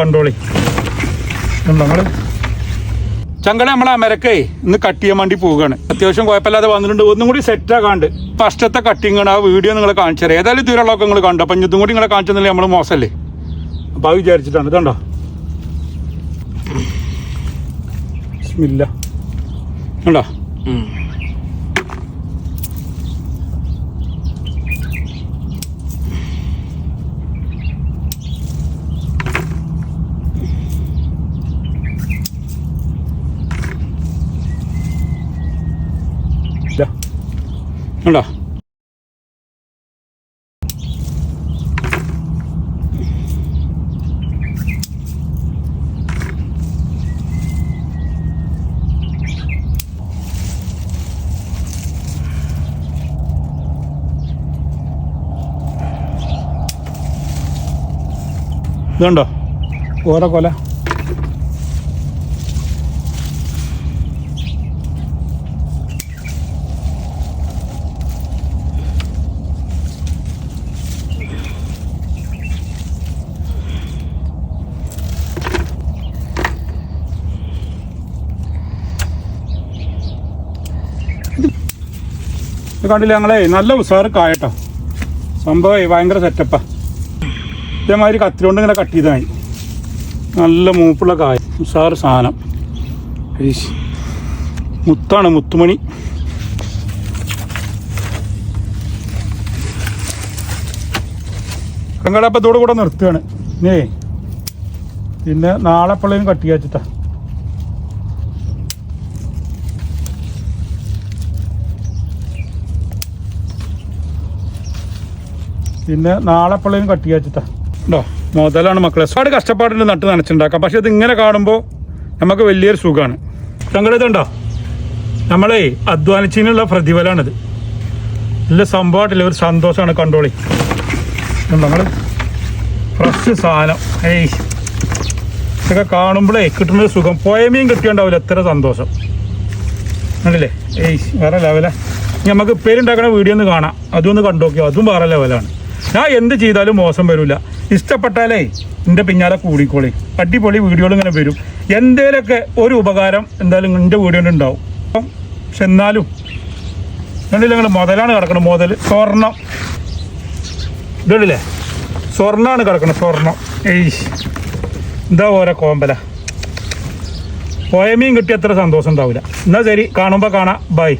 കണ്ടോളി. നമ്മൾ നമ്മളെ അമരക്കേ ഇന്ന് കട്ട് ചെയ്യാൻ വേണ്ടി പോവുകയാണ്. അത്യാവശ്യം കുഴപ്പമില്ലാതെ വന്നിട്ടുണ്ട്. ഒന്നും കൂടി സെറ്റ് ആകാണ്ട് ഫസ്റ്റത്തെ കട്ടിങ് ആണ്. ആ വീഡിയോ നിങ്ങൾ കാണിച്ചു തരാം. ഏതായാലും ദൂരമുള്ളതൊക്കെ നിങ്ങൾ കണ്ടു. അപ്പം ഇതും കൂടി നിങ്ങളെ കാണിച്ചെന്നില്ല നമ്മൾ മോശമല്ലേ? അപ്പം അത് വിചാരിച്ചിട്ടാണ്. ഇതുണ്ടോ ഇല്ല കണ്ടോ? കണ്ടോ? ഇതുണ്ടോ? ഓരോ കൊല. ഇത് കണ്ടില്ല ഞങ്ങളെ? നല്ല ഉസാറ് കായട്ടോ സംഭവം ഭയങ്കര സെറ്റപ്പാ ഇതേമാതിരി കത്തി കൊണ്ട് ഇങ്ങനെ കട്ട് ചെയ്തായി നല്ല മൂപ്പുള്ള കായ. ഉസാറ് സാധനം. മുത്താണ് മുത്തുമണി. കങ്കടപ്പം ഇതോട് കൂടെ നിർത്തുകയാണ്. ഇനേ പിന്നെ നാളെ പിള്ളേരും കട്ട് പിന്നെ നാളെ പിള്ളേരും കട്ടി ചെയ്യാ വെച്ചിട്ടാ ഉണ്ടോ? മുതലാണ് മക്കളെ. ഒരുപാട് കഷ്ടപ്പാടുണ്ട് നട്ട് നനച്ചുണ്ടാക്കാം പക്ഷെ ഇത് ഇങ്ങനെ കാണുമ്പോൾ നമുക്ക് വലിയൊരു സുഖമാണ് ഞങ്ങൾ ഇതുണ്ടോ? നമ്മളെ അധ്വാനിച്ചതിനുള്ള പ്രതിഫലമാണിത് നല്ല സംഭവമായിട്ടില്ല? ഒരു സന്തോഷമാണ് കണ്ടോളി. നമ്മൾ ഫ്രഷ് സാധനം. ഏയ്. ഇതൊക്കെ കാണുമ്പോഴേ കിട്ടുന്നൊരു സുഖം. പോയമീൻ കിട്ടിയുണ്ടാവില്ല എത്ര സന്തോഷം. കണ്ടില്ലേ? ഏയ് വേറെ ലെവലാണ് നമുക്ക് പേരുണ്ടാക്കണ വീഡിയോ ഒന്ന് കാണാം. അതൊന്ന് കണ്ടു നോക്കിയോ അതും വേറെ ലെവലാണ് ഞാൻ എന്ത് ചെയ്താലും മോശം വരില്ല ഇഷ്ടപ്പെട്ടാലേ എന്റെ പിന്നാലെ കൂടിക്കോളി. അടിപൊളി വീഡിയോകൾ ഇങ്ങനെ വരും. എന്തേലൊക്കെ ഒരു ഉപകാരം എന്തായാലും എന്റെ വീഡിയോ ഉണ്ടാവും. അപ്പം പക്ഷെ എന്നാലും കണ്ടില്ല നിങ്ങൾ മുതലാണ് കിടക്കുന്നത് മുതൽ സ്വർണം. ഇതല്ലേ സ്വർണമാണ് കിടക്കുന്നത് സ്വർണം. ഏയ്. എന്താ ഓരോ കോമ്പല? പോയ മീൻ കിട്ടിയ അത്ര സന്തോഷം ഉണ്ടാവില്ല എന്നാൽ ശരി കാണുമ്പോൾ കാണാം. ബൈ